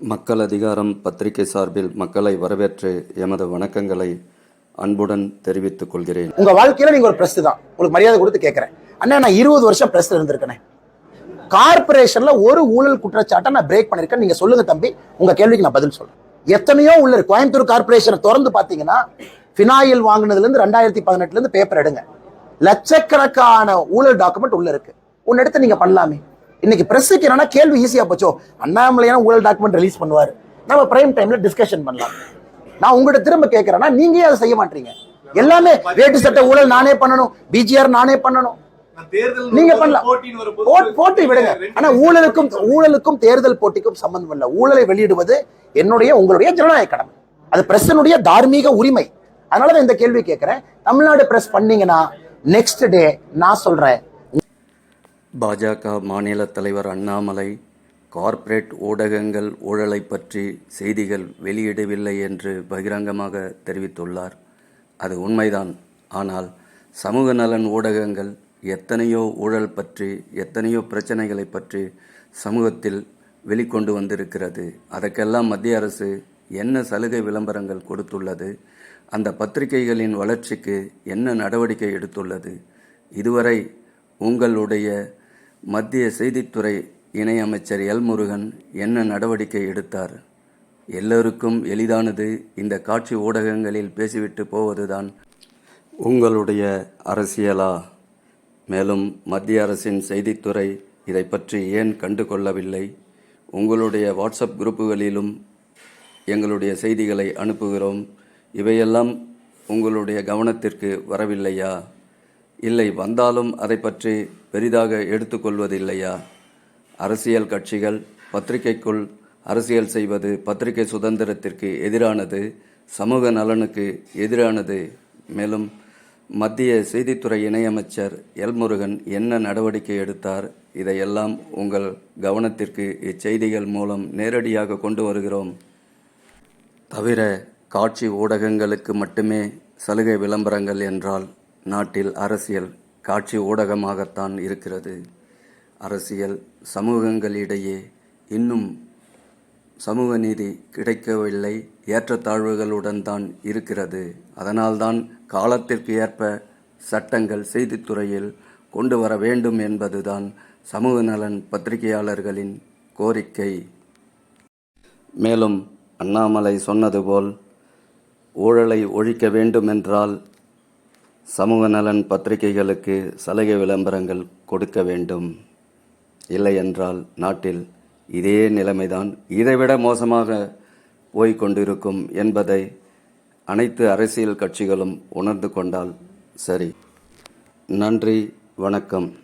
மக்கள் அதிகாரம் பத்திரிகை சார்பில் மக்களை வரவேற்று எமது வணக்கங்களை அன்புடன் தெரிவித்துக் கொள்கிறேன். உங்க வாழ்க்கையில நீங்க ஒரு பிரஸ் தான். உங்களுக்கு மரியாதை கொடுத்து கேட்கிறேன் அண்ணா நான் இருபது வருஷம் பிரஸ் இருந்திருக்கேன். கார்பரேஷன்ல ஒரு ஊழல் குற்றச்சாட்டை நான் பிரேக் பண்ணிருக்கேன். நீங்க சொல்லுங்க தம்பி உங்க கேள்விக்கு நான் பதில் சொல்றேன். எத்தனையோ உள்ள இருக்கு. கோயம்புத்தூர் கார்பரேஷனை திறந்து பாத்தீங்கன்னா பினாயில் வாங்கினதுல இருந்து ரெண்டாயிரத்தி பதினெட்டுல இருந்து பேப்பர் எடுங்க. லட்சக்கணக்கான ஊழல் டாக்குமெண்ட் உள்ள இருக்கு. ஒன்னு எடுத்து நீங்க பண்ணலாமே. இன்னைக்கு பிரஸுக்கு என்னன்னா கேள்வி ஈஸியா போச்சோ. அண்ணாமலையான ஊழல் டாக்குமெண்ட் ரிலீஸ் பண்ணுவாரு. நம்ம பிரைம் டைம்ல டிஸ்கஷன் பண்ணலாம். நான் உங்ககிட்ட திரும்ப கேட்கறேன்னா நீங்க ஏன் அதை செய்ய மாட்டீங்க. எல்லாமே வேட்டு சட்ட ஊழல் நானே பண்ணணும் பிஜிஆர் நானே பண்ணணும். தேர்தல் நீங்க பண்ணலாம். போட்டி விடுங்க. ஆனா ஊழலுக்கும் ஊழலுக்கும் தேர்தல் போட்டிக்கும் சம்பந்தம் இல்ல. ஊழலை வெளியிடுவது என்னுடைய உங்களுடைய ஜனநாயக கடமை. அது பிரஸ்னுடைய தார்மீக உரிமை. அதனாலதான் இந்த கேள்வி கேட்கிறேன் தமிழ்நாடு பிரஸ் பண்ணீங்கன்னா நெக்ஸ்ட் டே நான் சொல்றேன். பாஜக மாநில தலைவர் அண்ணாமலை கார்ப்பரேட் ஊடகங்கள் ஊழலை பற்றி செய்திகள் வெளியிடவில்லை என்று பகிரங்கமாக தெரிவித்துள்ளார். அது உண்மைதான். ஆனால் சமூக நலன் ஊடகங்கள் எத்தனையோ ஊழல் பற்றி எத்தனையோ பிரச்சனைகளை பற்றி சமூகத்தில் வெளிக்கொண்டு வந்திருக்கிறது. அதற்கெல்லாம் மத்திய அரசு என்ன சலுகை விளம்பரங்கள் கொடுத்துள்ளது? அந்த பத்திரிகைகளின் வளர்ச்சிக்கு என்ன நடவடிக்கை எடுத்துள்ளது? இதுவரை உங்களுடைய மத்திய செய்தித்துறை இணையமைச்சர் எல் முருகன் என்ன நடவடிக்கை எடுத்தார்? எல்லோருக்கும் எளிதானது இந்த காட்சி ஊடகங்களில் பேசிவிட்டு போவதுதான். உங்களுடைய அரசியலா? மேலும் மத்திய அரசின் செய்தித்துறை இதை பற்றி ஏன் கண்டு கொள்ளவில்லை உங்களுடைய வாட்ஸ்அப் குரூப்புகளிலும் எங்களுடைய செய்திகளை அனுப்புகிறோம். இவையெல்லாம் உங்களுடைய கவனத்திற்கு வரவில்லையா? இல்லை வந்தாலும் அதை பற்றி பெரிதாக எடுத்துக்கொள்வதில்லையா? அரசியல் கட்சிகள் பத்திரிகைக்குள் அரசியல் செய்வது பத்திரிகை சுதந்திரத்திற்கு எதிரானது சமூக நலனுக்கு எதிரானது. மேலும் மத்திய செய்தித்துறை இணையமைச்சர் எல் முருகன் என்ன நடவடிக்கை எடுத்தார்? இதையெல்லாம் உங்கள் கவனத்திற்கு இச்செய்திகள் மூலம் நேரடியாக கொண்டு வருகிறோம். தவிர காட்சி ஊடகங்களுக்கு மட்டுமே சலுகை விளம்பரங்கள் என்றால் நாட்டில் அரசியல் காட்சி ஊடகமாகத்தான் இருக்கிறது. அரசியல் சமூகங்களிடையே இன்னும் சமூக நீதி கிடைக்கவில்லை. ஏற்றத்தாழ்வுகளுடன் தான் இருக்கிறது. அதனால்தான் காலத்திற்கு ஏற்ப சட்டங்கள் செய்தித்துறையில் கொண்டு வர வேண்டும் என்பதுதான் சமூக நலன் பத்திரிகையாளர்களின் கோரிக்கை. மேலும் அண்ணாமலை சொன்னது போல் ஊழலை ஒழிக்க வேண்டுமென்றால் சமூக நலன் பத்திரிகைகளுக்கு சலுகை விளம்பரங்கள் கொடுக்க வேண்டும். இல்லை என்றால் நாட்டில் இதே நிலைமைதான். இதைவிட மோசமாக போய்க் கொண்டிருக்கும் என்பதை அனைத்து அரசியல் கட்சிகளும் உணர்ந்து கொண்டால் சரி. நன்றி வணக்கம்.